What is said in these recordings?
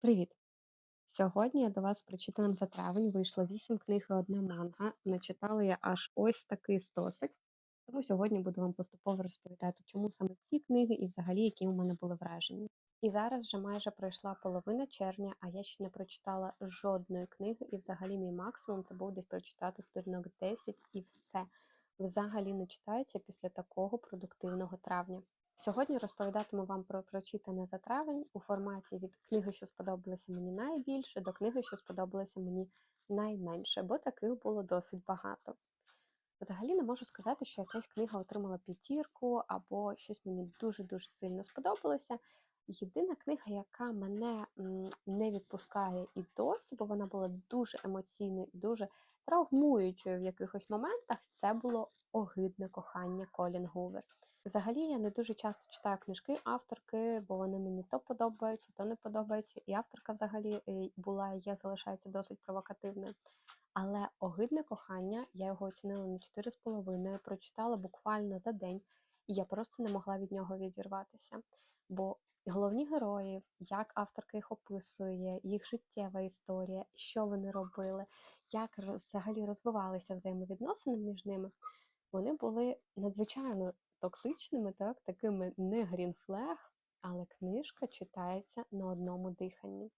Привіт! Сьогодні я до вас з прочитаним за травень вийшло 8 книг і одна манга. Начитала я аж ось такий стосик. Тому сьогодні буду вам поступово розповідати, чому саме ці книги і взагалі які у мене були враження. І зараз вже майже пройшла половина червня, а я ще не прочитала жодної книги, і взагалі мій максимум це був десь прочитати сторінок 10 і все. Взагалі не читається після такого продуктивного травня. Сьогодні розповідатиму вам про прочитане за травень у форматі від книги, що сподобалася мені найбільше, до книги, що сподобалася мені найменше, бо таких було досить багато. Взагалі не можу сказати, що якась книга отримала п'ятірку або щось мені дуже-дуже сильно сподобалося. Єдина книга, яка мене не відпускає і досі, бо вона була дуже емоційною і дуже травмуючою в якихось моментах, це було огидне кохання Колін Гувер. Взагалі я не дуже часто читаю книжки авторки, бо вони мені то подобаються, то не подобаються. І авторка взагалі е, була і є, залишається досить провокативною. Але огидне кохання, я його оцінила на 4,5, прочитала буквально за день, і я просто не могла від нього відірватися. Бо головні герої, як авторка їх описує, їх життєва історія, що вони робили, як взагалі розвивалися взаємовідносини між ними, вони були надзвичайно токсичними, так, такими не грінфлег, але книжка читається на одному диханні.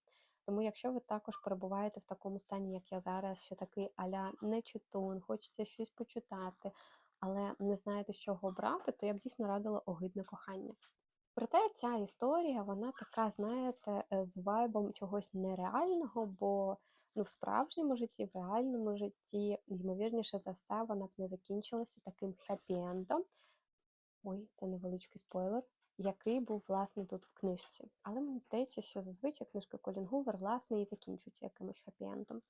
Тому, якщо ви також перебуваєте в такому стані, як я зараз, що такий аля не читун, хочеться щось почитати, але не знаєте, з чого обрати, то я б дійсно радила огидне кохання. Проте ця історія, вона така, знаєте, е, з вайбом чогось нереального, бо ну, в справжньому житті, в реальному житті, ймовірніше за все, вона б не закінчилася таким хеппі-ендом. Ой, це невеличкий спойлер, який був, власне, тут в книжці. Але мені здається, що зазвичай книжка Колін Гувер, власне, і закінчується якимось хеппі-ендом.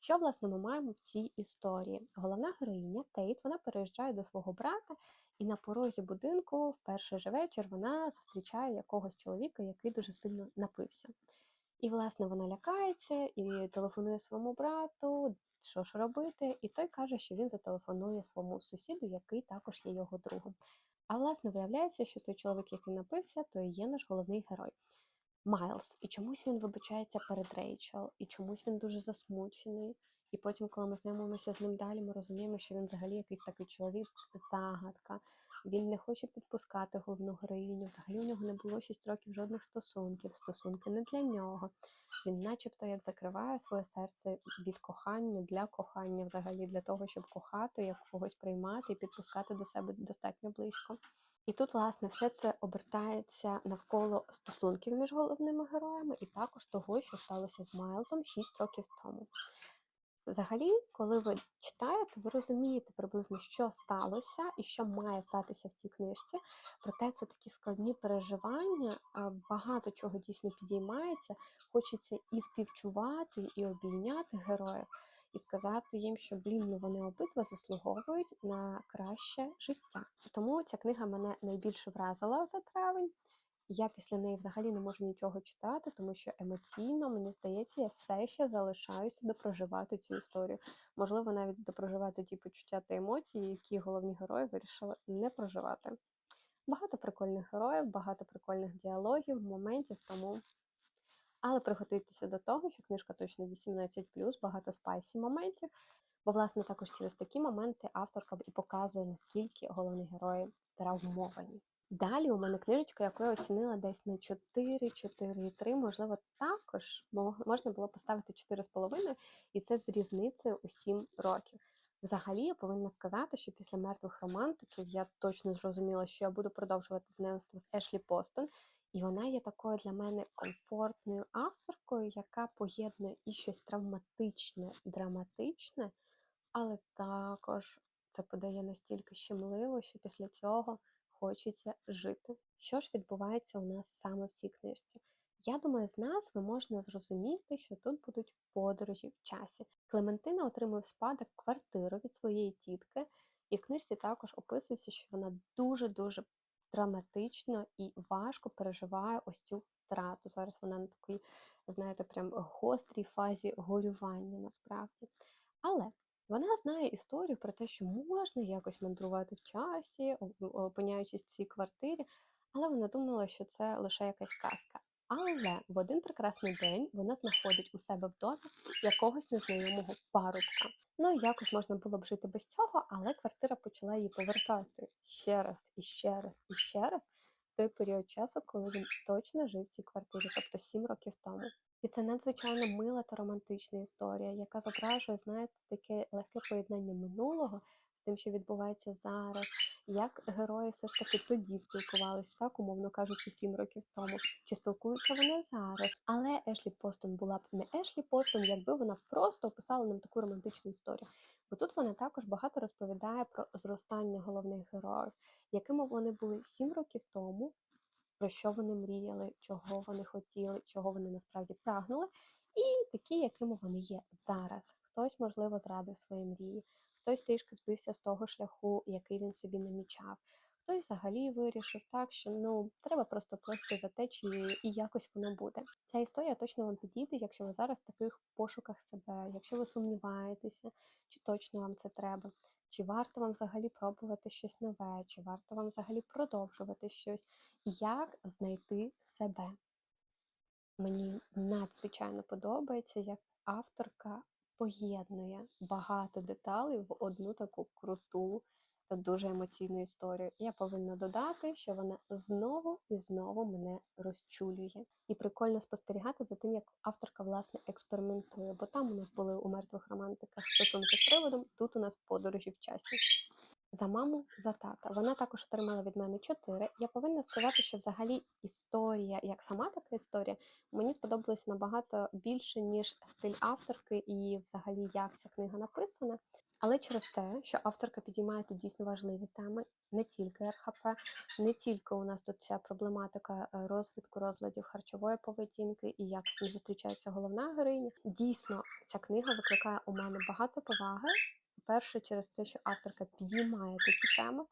Що, власне, ми маємо в цій історії? Головна героїня Тейт вона переїжджає до свого брата, і на порозі будинку в перший же вечір вона зустрічає якогось чоловіка, який дуже сильно напився. І, власне, вона лякається і телефонує своєму брату, що ж робити, і той каже, що він зателефонує своєму сусіду, який також є його другом. А власне виявляється, що той чоловік, який напився, то і є наш головний герой. Майлз. І чомусь він вибачається перед Рейчел, і чомусь він дуже засмучений. І потім, коли ми знайомимося з ним далі, ми розуміємо, що він взагалі якийсь такий чоловік, загадка. Він не хоче підпускати головну героїню. Взагалі у нього не було 6 років жодних стосунків, стосунки не для нього. Він, начебто, як закриває своє серце від кохання для кохання, взагалі для того, щоб кохати, як когось приймати і підпускати до себе достатньо близько. І тут, власне, все це обертається навколо стосунків між головними героями, і також того, що сталося з Майлзом 6 років тому. Взагалі, коли ви читаєте, ви розумієте приблизно, що сталося і що має статися в цій книжці. Проте це такі складні переживання, багато чого дійсно підіймається. Хочеться і співчувати, і обійняти героїв, і сказати їм, що блін, ну вони обидва заслуговують на краще життя. Тому ця книга мене найбільше вразила за травень. Я після неї взагалі не можу нічого читати, тому що емоційно, мені здається, я все ще залишаюся допроживати цю історію. Можливо, навіть допроживати ті почуття та емоції, які головні герої вирішили не проживати. Багато прикольних героїв, багато прикольних діалогів, моментів, тому. Але приготуйтеся до того, що книжка точно 18, багато спайсі моментів, бо, власне, також через такі моменти авторка і показує, наскільки головні герої травмовані. Далі у мене книжечка, яку я оцінила десь на 4, 4,3, можливо, також можна було поставити 4,5, і це з різницею у 7 років. Взагалі, я повинна сказати, що після мертвих романтиків я точно зрозуміла, що я буду продовжувати знайомство з Ешлі Постон, і вона є такою для мене комфортною авторкою, яка поєднує і щось травматичне, драматичне, але також це подає настільки щемливо, що після цього хочеться жити. Що ж відбувається у нас саме в цій книжці? Я думаю, з назви можна зрозуміти, що тут будуть подорожі в часі. Клементина отримує в спадок квартиру від своєї тітки, і в книжці також описується, що вона дуже-дуже драматично і важко переживає ось цю втрату. Зараз вона на такій, знаєте, прям гострій фазі горювання насправді. Але вона знає історію про те, що можна якось мандрувати в часі, опиняючись в цій квартирі, але вона думала, що це лише якась казка. Але в один прекрасний день вона знаходить у себе в домі якогось незнайомого парубка. Ну якось можна було б жити без цього, але квартира почала її повертати ще раз, і ще раз, і ще раз в той період часу, коли він точно жив в цій квартирі, тобто сім років тому. І це надзвичайно мила та романтична історія, яка зображує, знаєте, таке легке поєднання минулого з тим, що відбувається зараз, як герої все ж таки тоді спілкувались, так умовно кажучи, сім років тому. Чи спілкуються вони зараз? Але Ешлі Постон була б не Ешлі Постон, якби вона просто описала нам таку романтичну історію. Бо тут вона також багато розповідає про зростання головних героїв, якими вони були сім років тому, про що вони мріяли, чого вони хотіли, чого вони насправді прагнули, і такі, якими вони є зараз. Хтось, можливо, зрадив свої мрії, хтось трішки збився з того шляху, який він собі намічав. Хтось взагалі вирішив так, що ну треба просто плисти за течією і якось воно буде. Ця історія точно вам підійде, якщо ви зараз в таких пошуках себе, якщо ви сумніваєтеся, чи точно вам це треба, чи варто вам взагалі пробувати щось нове, чи варто вам взагалі продовжувати щось, як знайти себе. Мені надзвичайно подобається, як авторка поєднує багато деталей в одну таку круту та дуже емоційну історію. Я повинна додати, що вона знову і знову мене розчулює. І прикольно спостерігати за тим, як авторка власне експериментує. Бо там у нас були у мертвих романтиках стосунки з приводом, тут у нас подорожі в часі. За маму, за тата. Вона також отримала від мене 4. Я повинна сказати, що взагалі історія, як сама така історія, мені сподобалася набагато більше, ніж стиль авторки і взагалі як ця книга написана. Але через те, що авторка підіймає тут дійсно важливі теми, не тільки РХП, не тільки у нас тут ця проблематика е, розвитку розладів харчової поведінки і як з цим зустрічається головна героїня. Дійсно, ця книга викликає у мене багато поваги. По-перше, через те, що авторка підіймає такі теми.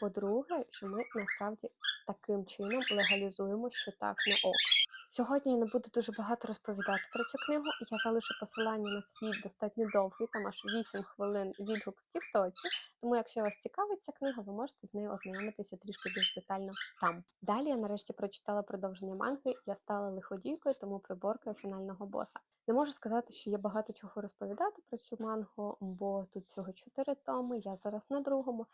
По-друге, що ми насправді таким чином легалізуємо, що так не ок. Сьогодні я не буду дуже багато розповідати про цю книгу. Я залишу посилання на свій достатньо довгий, там аж 8 хвилин відгук в Тіктоці. Тому, якщо вас цікавить ця книга, ви можете з нею ознайомитися трішки більш детально там. Далі я нарешті прочитала продовження манги. Я стала лиходійкою, тому приборкою фінального боса. Не можу сказати, що є багато чого розповідати про цю мангу, бо тут всього 4 томи. Я зараз на другому.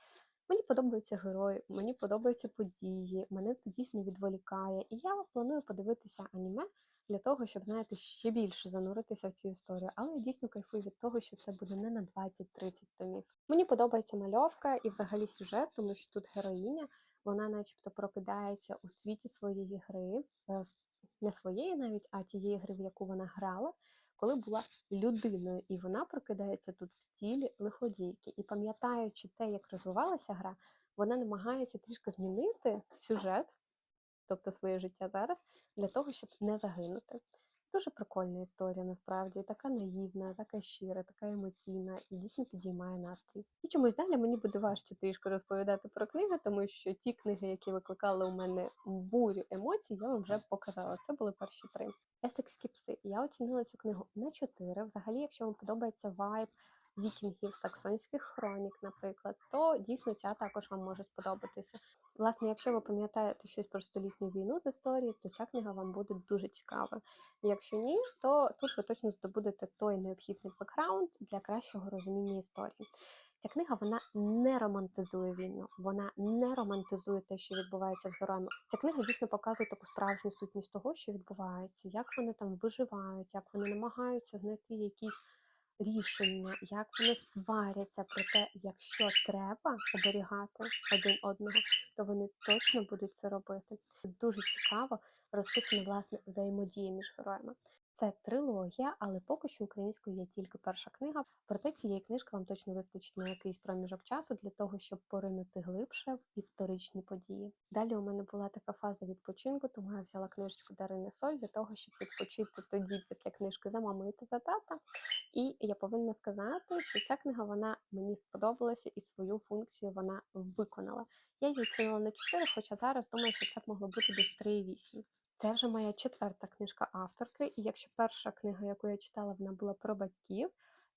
Мені подобаються герої, мені подобаються події, мене це дійсно відволікає. І я планую подивитися аніме для того, щоб, знаєте, ще більше зануритися в цю історію. Але я дійсно кайфую від того, що це буде не на 20-30 томів. Мені подобається мальовка і взагалі сюжет, тому що тут героїня, вона начебто прокидається у світі своєї гри, е, не своєї навіть, а тієї гри, в яку вона грала коли була людиною, і вона прокидається тут в тілі лиходійки. І пам'ятаючи те, як розвивалася гра, вона намагається трішки змінити сюжет, тобто своє життя зараз, для того, щоб не загинути. Дуже прикольна історія, насправді, така наївна, така щира, така емоційна і дійсно підіймає настрій. І чомусь далі мені буде важче трішки розповідати про книги, тому що ті книги, які викликали у мене бурю емоцій, я вам вже показала. Це були перші три. Есекські пси. Я оцінила цю книгу на 4. Взагалі, якщо вам подобається вайб вікінгів, саксонських хронік, наприклад, то дійсно ця також вам може сподобатися. Власне, якщо ви пам'ятаєте щось про столітню війну з історії, то ця книга вам буде дуже цікава. Якщо ні, то тут ви точно здобудете той необхідний бекграунд для кращого розуміння історії. Ця книга вона не романтизує війну, вона не романтизує те, що відбувається з героями. Ця книга дійсно показує таку справжню сутність того, що відбувається, як вони там виживають, як вони намагаються знайти якісь рішення, як вони сваряться про те, якщо треба оберігати один одного, то вони точно будуть це робити. Дуже цікаво розписана власне взаємодія між героями. Це трилогія, але поки що українською є тільки перша книга. Проте цієї книжки вам точно вистачить на якийсь проміжок часу для того, щоб поринути глибше в історичні події. Далі у мене була така фаза відпочинку, тому я взяла книжечку Дарини Соль для того, щоб відпочити тоді після книжки за мамою та за тата. І я повинна сказати, що ця книга вона мені сподобалася і свою функцію вона виконала. Я її оцінила на 4, хоча зараз думаю, що це могло бути десь 3,8. Це вже моя четверта книжка авторки, і якщо перша книга, яку я читала, вона була про батьків,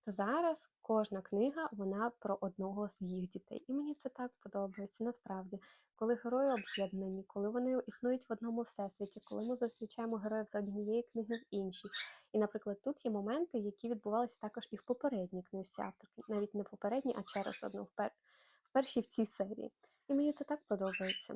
то зараз кожна книга вона про одного з їх дітей. І мені це так подобається. Насправді, коли герої об'єднані, коли вони існують в одному всесвіті, коли ми зустрічаємо героїв з однієї книги в іншій. І, наприклад, тут є моменти, які відбувалися також і в попередній книжці авторки, навіть не попередній, а через одну в першій в цій серії. І мені це так подобається.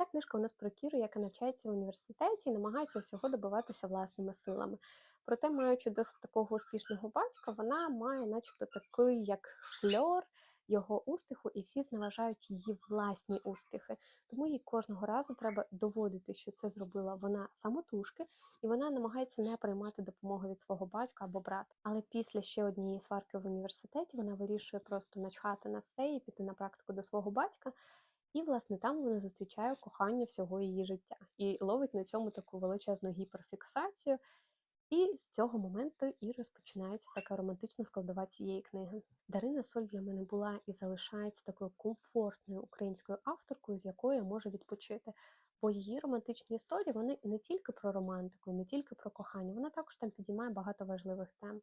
Ця книжка у нас про Кіру, яка навчається в університеті і намагається всього добиватися власними силами. Проте, маючи досить такого успішного батька, вона має, начебто, такий як фльор його успіху, і всі зневажають її власні успіхи. Тому їй кожного разу треба доводити, що це зробила вона самотужки, і вона намагається не приймати допомоги від свого батька або брата. Але після ще однієї сварки в університеті вона вирішує просто начхати на все і піти на практику до свого батька. І, власне, там вона зустрічає кохання всього її життя і ловить на цьому таку величезну гіперфіксацію. І з цього моменту і розпочинається така романтична складова цієї книги. Дарина Соль для мене була і залишається такою комфортною українською авторкою, з якою я можу відпочити. Бо її романтичні історії вони не тільки про романтику, не тільки про кохання, вона також там підіймає багато важливих тем.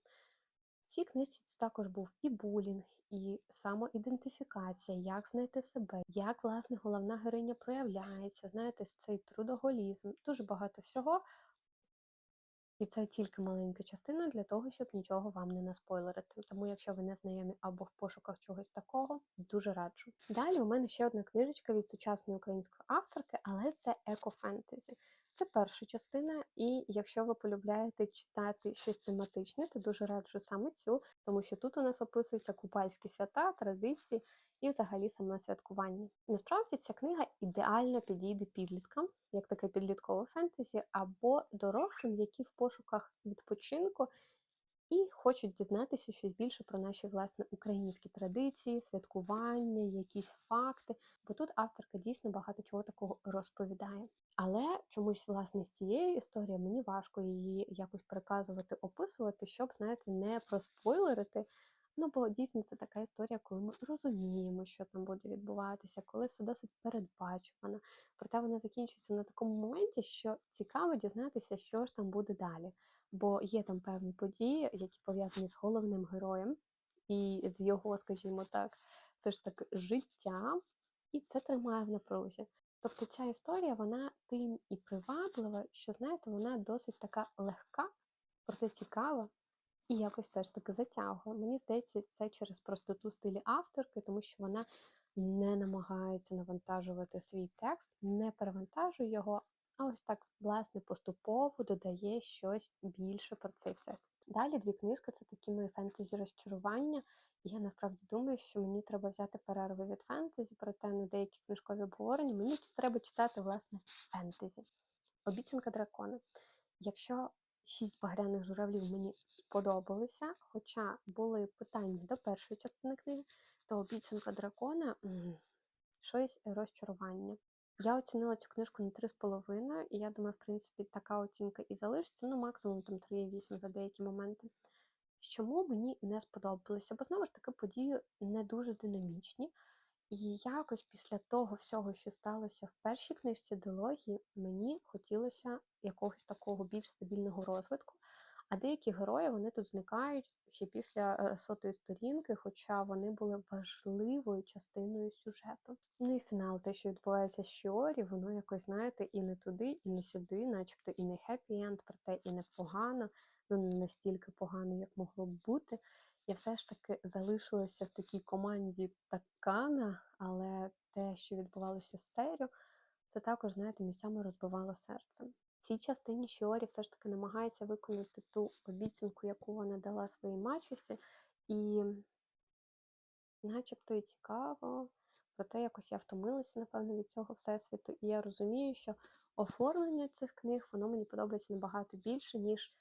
В цій книжці також був і булінг, і самоідентифікація, як знайти себе, як власне головна героїня проявляється, знаєте, цей трудоголізм, дуже багато всього. І це тільки маленька частина для того, щоб нічого вам не наспойлерити. Тому, якщо ви не знайомі або в пошуках чогось такого, дуже раджу. Далі у мене ще одна книжечка від сучасної української авторки, але це екофентезі. Це перша частина, і якщо ви полюбляєте читати щось тематичне, то дуже раджу саме цю, тому що тут у нас описуються купальські свята, традиції і взагалі саме святкування. Насправді ця книга ідеально підійде підліткам, як таке підліткове фентезі, або дорослим, які в пошуках відпочинку і хочуть дізнатися щось більше про наші власне українські традиції, святкування, якісь факти. Бо тут авторка дійсно багато чого такого розповідає. Але чомусь, власне, з цією історією мені важко її якось переказувати, описувати, щоб, знаєте, не проспойлерити. Ну, бо дійсно це така історія, коли ми розуміємо, що там буде відбуватися, коли все досить передбачувано. Проте вона закінчується на такому моменті, що цікаво дізнатися, що ж там буде далі. Бо є там певні події, які пов'язані з головним героєм і з його, скажімо так, все ж таки життя, і це тримає в напрузі. Тобто ця історія, вона тим і приваблива, що, знаєте, вона досить така легка, проте цікава і якось все ж таки затягує. Мені здається, це через простоту стилі авторки, тому що вона не намагається навантажувати свій текст, не перевантажує його, а ось так, власне, поступово додає щось більше про цей всесвіт. Далі дві книжки це такі мої фентезі розчарування. І я насправді думаю, що мені треба взяти перерви від фентезі, проте на деякі книжкові обговорення мені треба читати, власне, фентезі. Обіцянка дракона. Якщо шість багряних журавлів мені сподобалися, хоча були питання до першої частини книги, то обіцянка дракона щось розчарування. Я оцінила цю книжку на 3,5, і я думаю, в принципі, така оцінка і залишиться, ну максимум там 3,8 за деякі моменти. Чому мені не сподобалося? Бо знову ж таки події не дуже динамічні. І якось після того всього, що сталося в першій книжці дилогії, мені хотілося якогось такого більш стабільного розвитку. А деякі герої вони тут зникають ще після е, сотої сторінки, хоча вони були важливою частиною сюжету. Ну і фінал, те, що відбувається з Шіорі, воно якось, знаєте, і не туди, і не сюди, начебто і не хеппі енд, проте і не погано, ну не настільки погано, як могло б бути. Я все ж таки залишилася в такій команді Такана, але те, що відбувалося з серію, це також, знаєте, місцями розбивало серце. Цій частині Шіорі все ж таки намагається виконати ту обіцянку, яку вона дала своїй мачусі, і начебто і цікаво, проте якось я втомилася, напевно, від цього всесвіту, і я розумію, що оформлення цих книг воно мені подобається набагато більше, ніж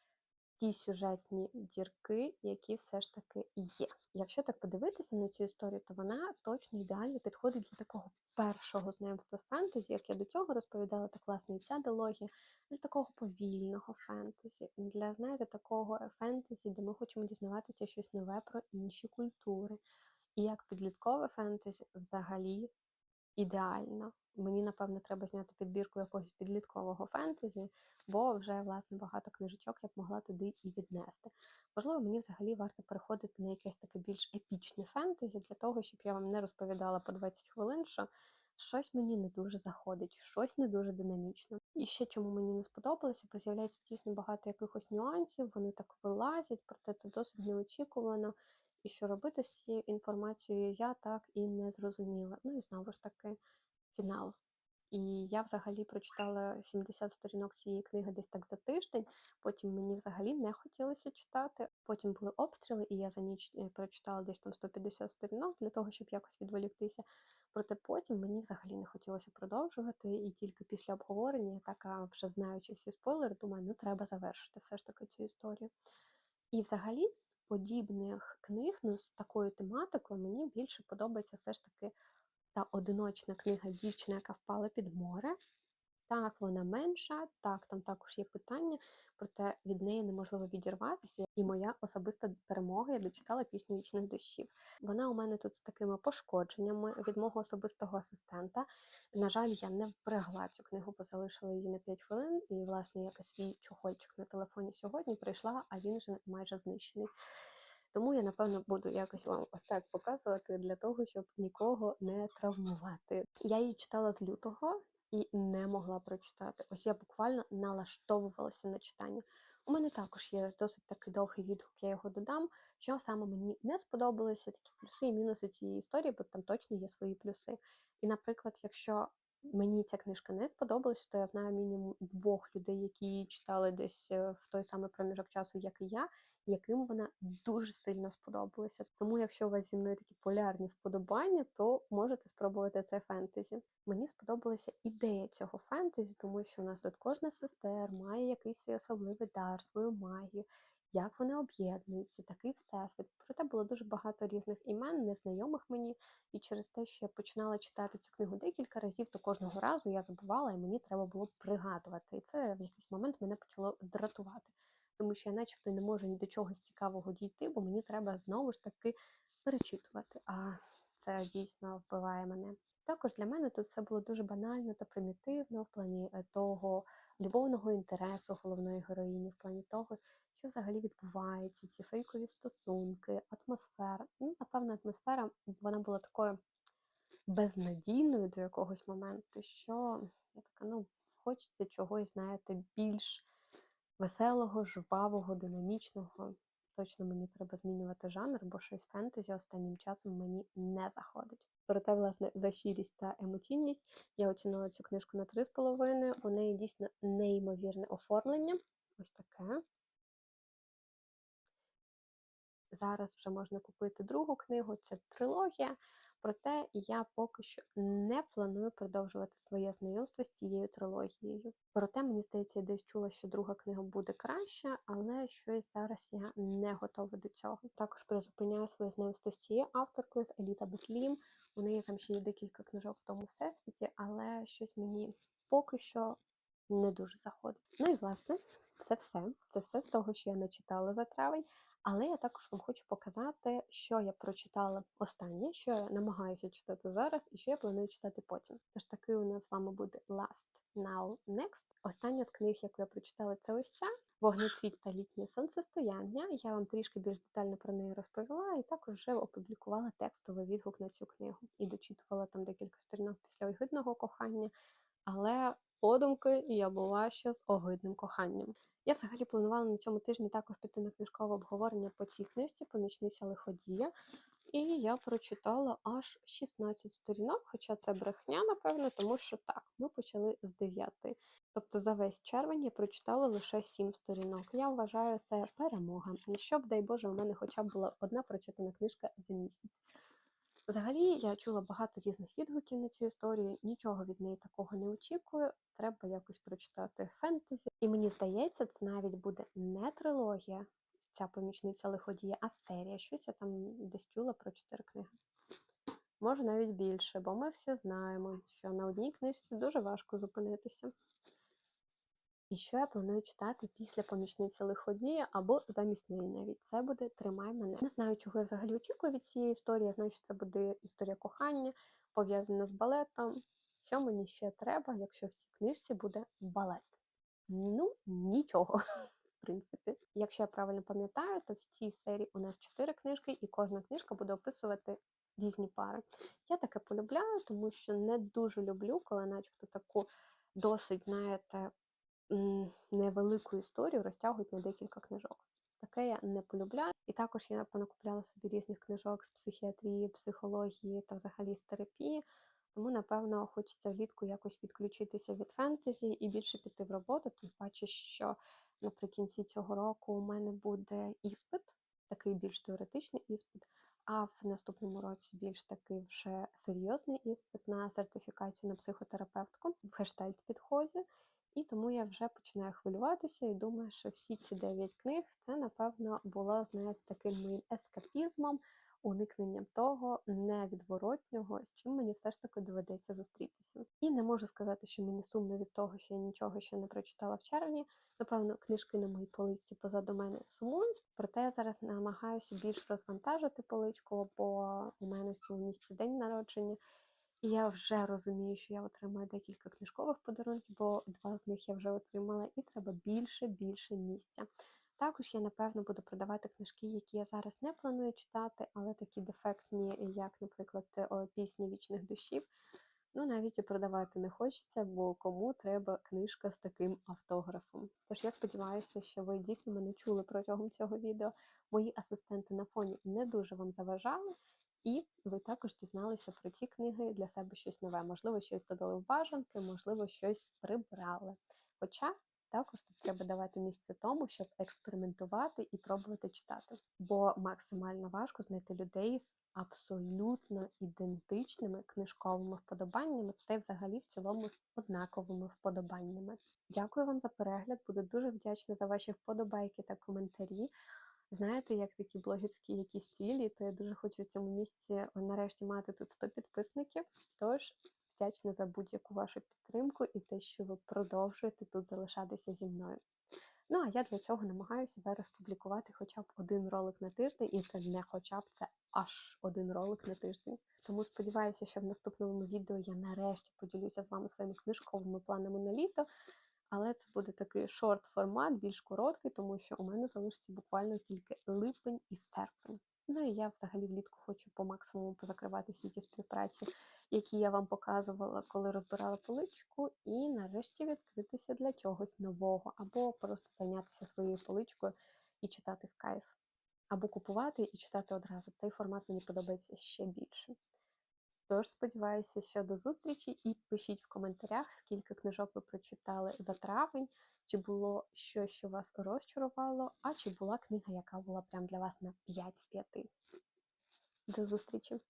ті сюжетні дірки, які все ж таки є. Якщо так подивитися на цю історію, то вона точно ідеально підходить для такого першого знайомства з фентезі, як я до цього розповідала, так власне і ця дилогія, для такого повільного фентезі, для, знаєте, такого фентезі, де ми хочемо дізнаватися щось нове про інші культури. І як підліткове фентезі взагалі ідеально. Мені, напевно, треба зняти підбірку якогось підліткового фентезі, бо вже власне багато книжечок я б могла туди і віднести. Можливо, мені взагалі варто переходити на якесь таке більш епічне фентезі для того, щоб я вам не розповідала по 20 хвилин, що щось мені не дуже заходить, щось не дуже динамічно. І ще чому мені не сподобалося, бо з'являється дійсно багато якихось нюансів, вони так вилазять, проте це досить неочікувано. І що робити з цією інформацією, я так і не зрозуміла. Ну і знову ж таки, фінал. І я взагалі прочитала 70 сторінок цієї книги десь так за тиждень. Потім мені взагалі не хотілося читати. Потім були обстріли, і я за ніч е, прочитала десь там 150 сторінок для того, щоб якось відволіктися. Проте потім мені взагалі не хотілося продовжувати. І тільки після обговорення, така вже знаючи всі спойлери, думаю, ну треба завершити все ж таки цю історію. І взагалі з подібних книг, ну з такою тематикою, мені більше подобається все ж таки та одиночна книга Дівчина, яка впала під море. Так, вона менша, так, там також є питання, проте від неї неможливо відірватися. І моя особиста перемога я дочитала пісню вічних дощів. Вона у мене тут з такими пошкодженнями від мого особистого асистента. На жаль, я не вберегла цю книгу, бо залишила її на 5 хвилин. І, власне, як і свій чохольчик на телефоні сьогодні прийшла, а він вже майже знищений. Тому я, напевно, буду якось вам ось так показувати для того, щоб нікого не травмувати. Я її читала з лютого і не могла прочитати. Ось я буквально налаштовувалася на читання. У мене також є досить такий довгий відгук, я його додам. Що саме мені не сподобалося, такі плюси і мінуси цієї історії, бо там точно є свої плюси. І, наприклад, якщо мені ця книжка не сподобалася, то я знаю мінімум двох людей, які її читали десь е, в той самий проміжок часу, як і я, яким вона дуже сильно сподобалася. Тому, якщо у вас зі мною такі полярні вподобання, то можете спробувати це фентезі. Мені сподобалася ідея цього фентезі, тому що у нас тут кожна сестер має якийсь свій особливий дар, свою магію. Як вони об'єднуються, такий всесвіт. Проте було дуже багато різних імен, незнайомих мені. І через те, що я починала читати цю книгу декілька разів, то кожного разу я забувала, і мені треба було пригадувати. І це в якийсь момент мене почало дратувати тому що я, начебто, не можу ні до чогось цікавого дійти, бо мені треба знову ж таки перечитувати. А це дійсно вбиває мене. Також для мене тут все було дуже банально та примітивно в плані е, того любовного інтересу головної героїні, в плані того, що взагалі відбувається, ці фейкові стосунки, атмосфера. Ну, напевно, атмосфера вона була такою безнадійною до якогось моменту, що я така, ну, хочеться чогось, знаєте, більш веселого, жвавого, динамічного. Точно мені треба змінювати жанр, бо щось фентезі останнім часом мені не заходить. Проте, власне, за щирість та емоційність я оцінила цю книжку на 3,5. У неї дійсно неймовірне оформлення. Ось таке. Зараз вже можна купити другу книгу, це трилогія. Проте я поки що не планую продовжувати своє знайомство з цією трилогією. Проте мені здається, я десь чула, що друга книга буде краща, але щось зараз я не готова до цього. Також призупиняю своє знайомство з цією авторкою, з Елізабет Лім. У неї там ще є декілька книжок в тому всесвіті, але щось мені поки що не дуже заходить. Ну і власне, це все. Це все з того, що я не читала за травень. Але я також вам хочу показати, що я прочитала останнє, що я намагаюся читати зараз, і що я планую читати потім. Тож таки у нас з вами буде Last Now Next. Остання з книг, яку я прочитала, це ось ця вогнецвіт та літнє сонцестояння. Я вам трішки більш детально про неї розповіла, і також вже опублікувала текстовий відгук на цю книгу і дочитувала там декілька сторінок після огидного кохання. Але подумки я була ще з огидним коханням. Я взагалі планувала на цьому тижні також піти на книжкове обговорення по цій книжці Помічниця лиходія. І я прочитала аж 16 сторінок, хоча це брехня, напевно, тому що так, ми почали з 9. Тобто за весь червень я прочитала лише 7 сторінок. Я вважаю, це перемога. І щоб, дай Боже, у мене хоча б була одна прочитана книжка за місяць. Взагалі, я чула багато різних відгуків на цю історію, нічого від неї такого не очікую. Треба якось прочитати фентезі. І мені здається, це навіть буде не трилогія, ця помічниця лиходія, а серія. Щось я там десь чула про чотири книги. Може навіть більше, бо ми всі знаємо, що на одній книжці дуже важко зупинитися. І що я планую читати після помічниці лиходія або замість неї навіть це буде Тримай мене. Не знаю, чого я взагалі очікую від цієї історії. Я знаю, що це буде історія кохання, пов'язане з балетом. Що мені ще треба, якщо в цій книжці буде балет? Ну, нічого, в принципі. Якщо я правильно пам'ятаю, то в цій серії у нас чотири книжки, і кожна книжка буде описувати різні пари. Я таке полюбляю, тому що не дуже люблю, коли начебто таку досить, знаєте, невелику історію розтягують на декілька книжок. Таке я не полюбляю. І також я понакупляла собі різних книжок з психіатрії, психології та взагалі з терапії. Тому, напевно, хочеться влітку якось відключитися від фентезі і більше піти в роботу. Тим паче, що наприкінці цього року у мене буде іспит, такий більш теоретичний іспит. А в наступному році більш такий вже серйозний іспит на сертифікацію на психотерапевтку в гештальт підході. І тому я вже починаю хвилюватися і думаю, що всі ці дев'ять книг це, напевно, було, знаєте, таким моїм ескапізмом, уникненням того невідворотнього, з чим мені все ж таки доведеться зустрітися. І не можу сказати, що мені сумно від того, що я нічого ще не прочитала в червні. Напевно, книжки на моїй полиці позаду мене сумують, проте я зараз намагаюся більш розвантажити поличку, бо у мене в цьому місці день народження. І я вже розумію, що я отримаю декілька книжкових подарунків, бо два з них я вже отримала, і треба більше, більше місця. Також я, напевно, буду продавати книжки, які я зараз не планую читати, але такі дефектні, як, наприклад, пісні вічних душів. Ну, навіть і продавати не хочеться, бо кому треба книжка з таким автографом. Тож я сподіваюся, що ви дійсно мене чули протягом цього відео. Мої асистенти на фоні не дуже вам заважали, і ви також дізналися про ці книги для себе щось нове. Можливо, щось додали в бажанки, можливо, щось прибрали. Хоча також тут треба давати місце тому, щоб експериментувати і пробувати читати. Бо максимально важко знайти людей з абсолютно ідентичними книжковими вподобаннями, та й взагалі в цілому з однаковими вподобаннями. Дякую вам за перегляд, буду дуже вдячна за ваші вподобайки та коментарі. Знаєте, як такі блогерські якісь цілі, то я дуже хочу в цьому місці нарешті мати тут 100 підписників. Тож вдячна за будь-яку вашу підтримку і те, що ви продовжуєте тут залишатися зі мною. Ну, а я для цього намагаюся зараз публікувати хоча б один ролик на тиждень, і це не хоча б це аж один ролик на тиждень. Тому сподіваюся, що в наступному відео я нарешті поділюся з вами своїми книжковими планами на літо. Але це буде такий шорт-формат, більш короткий, тому що у мене залишиться буквально тільки липень і серпень. Ну і я взагалі влітку хочу по максимуму позакривати всі ті співпраці, які я вам показувала, коли розбирала поличку, і нарешті відкритися для чогось нового, або просто зайнятися своєю поличкою і читати в кайф, або купувати і читати одразу. Цей формат мені подобається ще більше. Тож сподіваюся, що до зустрічі, і пишіть в коментарях, скільки книжок ви прочитали за травень, чи було щось, що вас розчарувало, а чи була книга, яка була прям для вас на 5 з 5. До зустрічі!